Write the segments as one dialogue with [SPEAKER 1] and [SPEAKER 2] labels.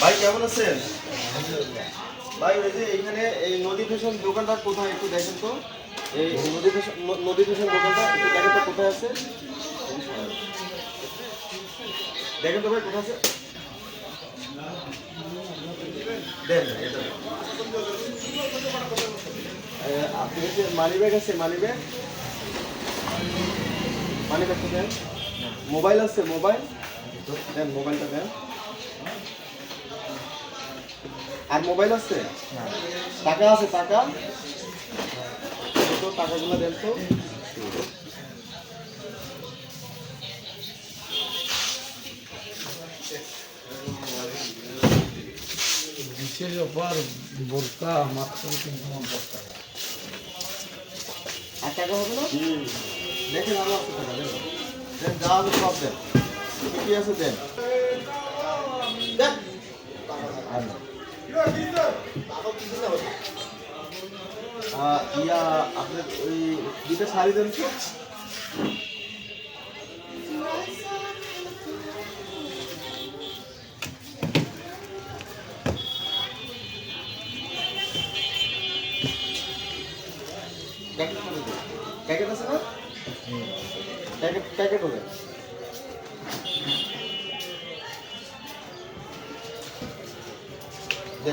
[SPEAKER 1] ভাই, কেমন আছেন? ভাই, ওই যে এখানে এই নদী ফেশন দোকানটা কোথায় একটু দেখেন তো। এই নদী ফেশন নদী ফেশন দোকানটা একটু দেখেন তো কোথায় আছে। দেখেন তো ভাই, কোথায় আছে। দেন এটা ব্যাগ আছে দেন মোবাইল আছে, মোবাইল? দেন মোবাইলটা দেন। আর মোবাইল আছে? টাকা আছে, টাকা? তো টাকাগুলো দেন তো।
[SPEAKER 2] বিশের ওপর বোরকা, মাত্র তিন পঞ্চাশ টাকা
[SPEAKER 1] হবে না? দেখেন আছে টাকা দেন দেন, যা আছে সব দেন। কি ইয়া, আপনার ওই দুটো শাড়ি দেন তো? প্যাকেট প্যাকেট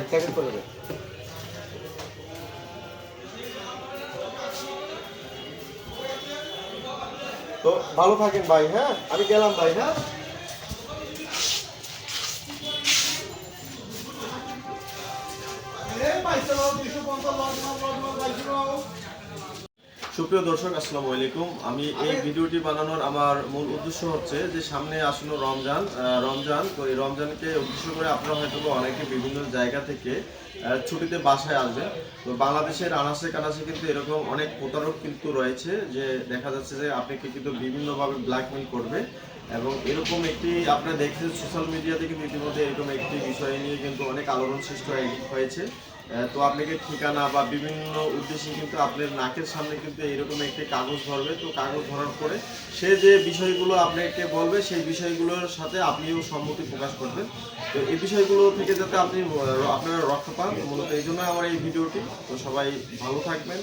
[SPEAKER 1] প্যাকেট করে দেন তো ভালো থাকেন ভাই হ্যাঁ? আমি গেলাম ভাই হ্যাঁ? সুপ্রিয় দর্শক, আসসালামু আলাইকুম। আমি এই ভিডিওটি বানানোর আমার মূল উদ্দেশ্য হচ্ছে যে সামনে আসন্ন রমজান রমজান, তো এই রমজানকে উদ্দেশ্য করে আপনারা হয়তো অনেকে বিভিন্ন জায়গা থেকে ছুটিতে বাসায় আসবেন। তো বাংলাদেশের আনাসে কানাসে কিন্তু এরকম অনেক প্রতারক কিন্তু রয়েছে যে দেখা যাচ্ছে যে আপনাকে কিন্তু বিভিন্নভাবে ব্ল্যাকমেল করবে এবং এরকম একটি আপনারা দেখছেন সোশ্যাল মিডিয়াতে কিন্তু ইতিমধ্যে এরকম একটি বিষয় নিয়ে কিন্তু অনেক আলোড়ন সৃষ্টি হয়েছে। তো আপনাকে ঠিকানা বা বিভিন্ন উদ্দেশ্যে কিন্তু আপনার নাকের সামনে কিন্তু এরকম একটি কাগজ ধরবে। তো কাগজ ধরার পরে সে যে বিষয়গুলো আপনাকে বলবে, সেই বিষয়গুলোর সাথে আপনিও সম্মতি প্রকাশ করবেন। তো এই বিষয়গুলো থেকে যাতে আপনি আপনারা রক্ষা পান, মূলত এই জন্য আমার এই ভিডিওটি। তো সবাই ভালো থাকবেন,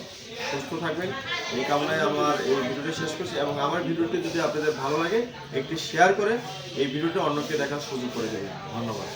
[SPEAKER 1] সুস্থ থাকবেন। এই কামনায় আমার এই ভিডিওটি শেষ করছি এবং আমার ভিডিওটি যদি আপনাদের ভালো লাগে, একটি শেয়ার করে এই ভিডিওটি অন্যকে দেখার সুযোগ করে দেবেন। ধন্যবাদ।